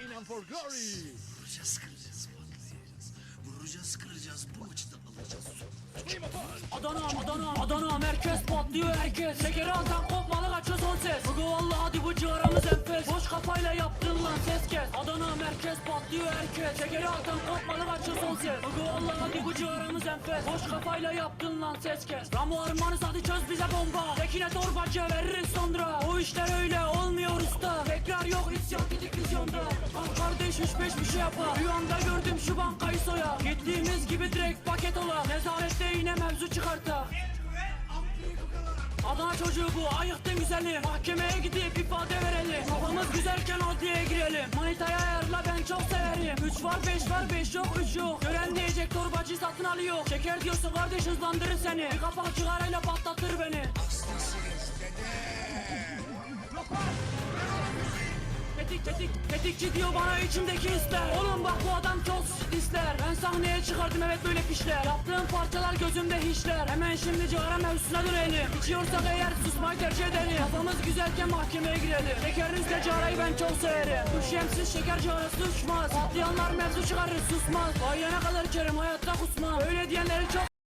pain and for glory. Vuracağız kıracağız patlayacağız. Vuracağız kıracağız bu maçı da alacağız. Adana, Adana, Adana merkez patlıyor herkes. Şekeri altan kopmalı kaçıyor son ses. Bugü valla hadi bu ciğaramız enfes. Boş kafayla yaptın lan ses kes. Adana merkez patlıyor herkes. Şekeri altan kopmalı kaçıyor son ses. Bugü valla hadi bu ciğaramız enfes. Boş kafayla yaptın lan ses kes. Ramo armanız hadi çöz bize bomba. Tekine torbacı veririz sonra. O işler öyle 75 bir şey yapa Rüyamda gördüm şu bankayı soya. Gittiğimiz gibi direkt paket ola. Nezarette yine mevzu çıkarta. Adana çocuğu bu ayıktın güzeli Mahkemeye gidip ifade verelim. Kafamız güzelken adliyeye girelim. Manitaya ayarla ben çok severim. 3 var 5 var 5 yok 3 yok. Gören diyecek torbacı satın alıyor. Şeker diyorsun kardeş hızlandırır seni. Bir kapak cigarayla patlatır. Tetik tetik tetikçi diyor bana içimdeki hisler Oğlum bak bu adam çok ister Ben sahneye çıkardım evet böyle pişler. Yaptığım parçalar gözümde hiçler. Hemen şimdi cigara mevzusuna dönelim. İçiyorsak eğer susmayı tercih edelim. Kafamız güzelken mahkemeye girelim. Şekerinizle cigarayı ben çok severim. Bu şemsiz şeker cigarası uçmaz Patlayanlar mevzu çıkarır susmaz. Ayağına kadar kerim hayatta kusmaz Öyle diyenleri çok